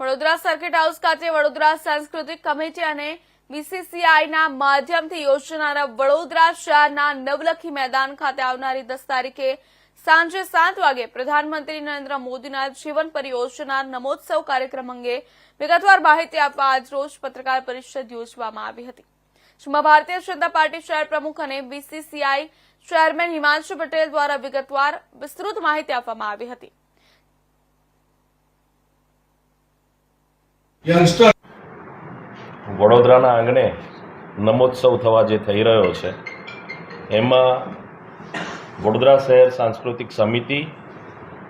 Vadodara circuit house ખાતે વડોદરા સાંસ્કૃતિક committee અને બીસીસીઆઈના માધ્યમથી યોજાનારા વડોદરા શહેરના નવલખી મેદાન ખાતે આવનારી દસ તારીખે સાંજે સાત વાગે પ્રધાનમંત્રી નરેન્દ્ર મોદીના જીવન પરિયોજના નમોત્સવ કાર્યક્રમ અંગે વિગતવાર માહિતી આપવા આજરોજ પત્રકાર પરિષદ યોજવામાં આવી હતી. જેમાં ભારતીય જનતા પાર્ટી શહેર પ્રમુખ અને બીસીસીઆઈ ચેરમેન હિમાંશુ પટેલ દ્વારા વિગતવાર વિસ્તૃત માહિતી આપવામાં આવી હતી. વડોદરાના આંગણે નમોત્સવ થવા જે થઈ રહ્યો છે એમાં વડોદરા શહેર સાંસ્કૃતિક સમિતિ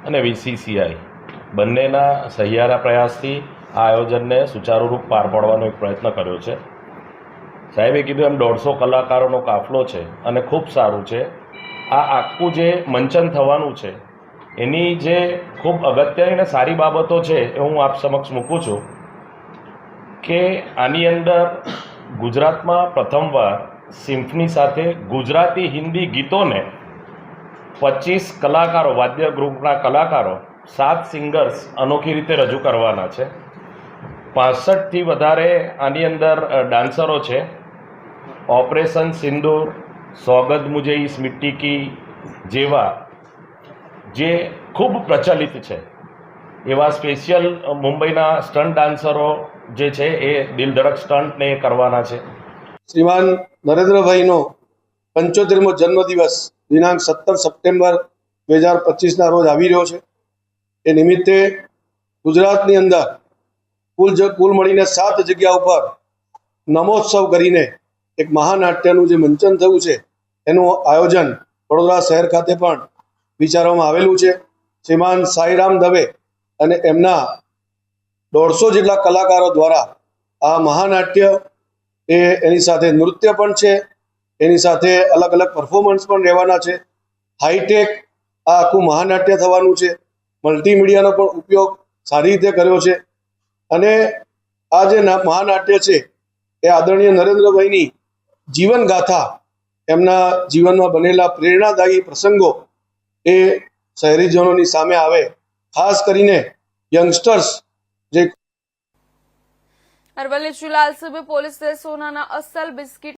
અને વીસીસીઆઈ બંનેના સહિયારા પ્રયાસથી આ આયોજનને સુચારુરૂપ પાર પાડવાનો એક પ્રયત્ન કર્યો છે. સાહેબે કીધું એમ દોઢસો કલાકારોનો કાફલો છે અને ખૂબ સારું છે. આ આખું જે મંચન થવાનું છે, એની જે ખૂબ અગત્યની અને સારી બાબતો છે એ હું આપ સમક્ષ મૂકું છું કે આની અંદર ગુજરાતમાં પ્રથમવાર સિમ્ફની સાથે ગુજરાતી હિન્દી ગીતોને પચીસ કલાકારો, વાદ્ય ગ્રુપના કલાકારો, સાત સિંગર્સ અનોખી રીતે રજૂ કરવાના છે. પાસઠથી વધારે આની અંદર ડાન્સરો છે. ઓપરેશન સિંદૂર સ્વાગત મુજે ઇસ મિટ્ટી કી જેવા જે ખૂબ પ્રચલિત છે એવા સ્પેશિયલ મુંબઈના સ્ટન્ટ ડાન્સરો જે છે એ દિલ ધડક સ્ટન્ટને એ કરવાના છે શ્રીમાન નરેન્દ્રભાઈનો પંચોતેરમો જન્મદિવસ દિનાંક સત્તર સપ્ટેમ્બર બે હજાર પચીસના રોજ આવી રહ્યો છે. એ નિમિત્તે ગુજરાતની અંદર કુલ કુલ મળીને સાત જગ્યા ઉપર નમોત્સવ કરીને એક મહાનાટ્યનું જે મંચન થયું છે, એનું આયોજન વડોદરા શહેર ખાતે પણ વિચારવામાં આવેલું છે. શ્રીમાન સાઈરામ દવે અને એમના દોઢસો જેટલા કલાકારો દ્વારા આ મહાનાટ્ય એ એની સાથે નૃત્ય પણ છે, એની સાથે અલગ અલગ પરફોર્મન્સ પણ રહેવાના છે. હાઈટેક આ આખું મહાનાટ્ય થવાનું છે. મલ્ટીમીડિયાનો પણ ઉપયોગ સારી રીતે કર્યો છે. અને આ જે મહાનાટ્ય છે, એ આદરણીય નરેન્દ્રભાઈની જીવનગાથા, એમના જીવનમાં બનેલા પ્રેરણાદાયી પ્રસંગો એ શહેરીજનોની સામે આવે. ખાસ કરીને યંગસ્ટર્સ જે અરવલ્લી જિલ્લા એલસીબી પોલીસે સોનાના અસલ બિસ્કીટ